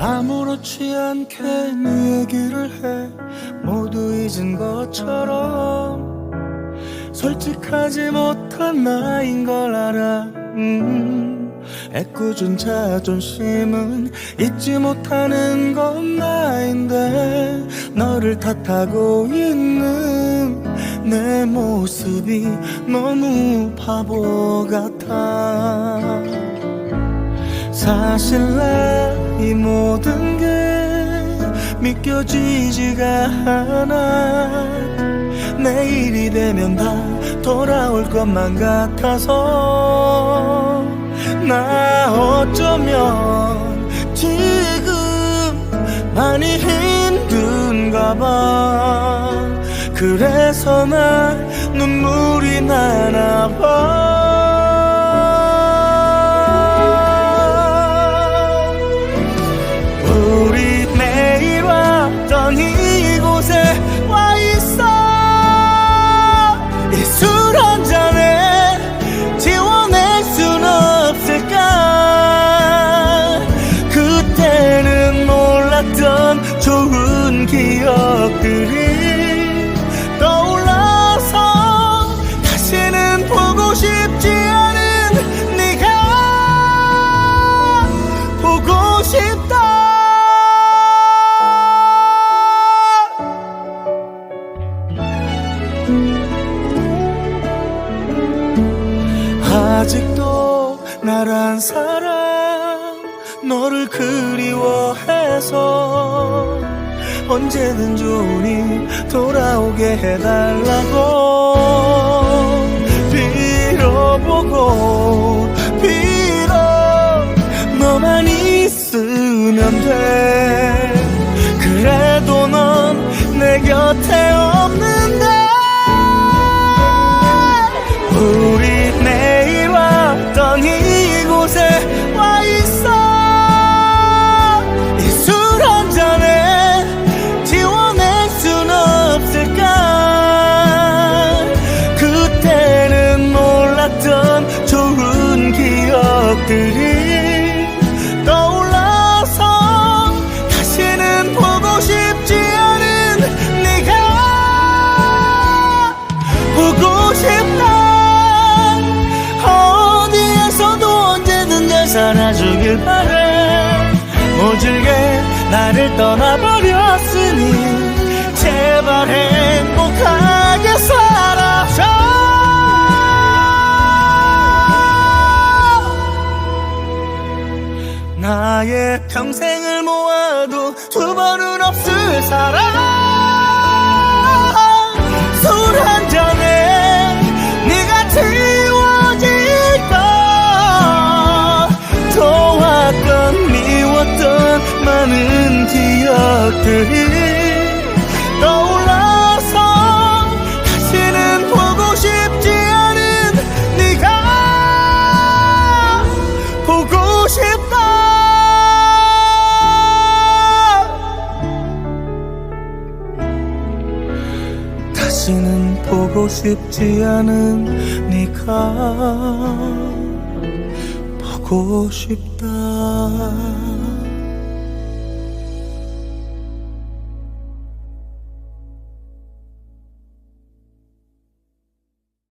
아무렇지 않게 네 얘기를 해. 모두 잊은 것처럼 솔직하지 못한 나인 걸 알아. 음, 애꿎은 자존심은 잊지 못하는 건 나인데 너를 탓하고 있는 내 모습이 너무 바보 같아 사실 나 이 모든 게 믿겨지지가 않아. 내일이 되면 다 돌아올 것만 같아서. 나 어쩌면 지금 많이 힘든가 봐. 그래서 나 눈물 우리 매일 왔던 이곳에 와 있어. 이 술 한 잔에 지워낼 순 없을까? 그때는 몰랐던 좋은 기억들이 아직도 나란 사람 너를 그리워해서 언제든 좋으니 돌아오게 해달라고 빌어보고 빌어 너만 있으면 돼. 그래도 넌 내 곁에 기억들이 떠올라서 다시는 보고 싶지 않은 네가 보고 싶다. 어디에서도 언제든 날 살아주길 바래. 모질게 나를 떠나버렸으니 제발 행복하 나의 평생을 모아도 두 번은 없을 사랑. 술 한 잔에 네가 지워질까? 좋았던 미웠던 많은 기억들이 싶지 않은 네가 보고 싶다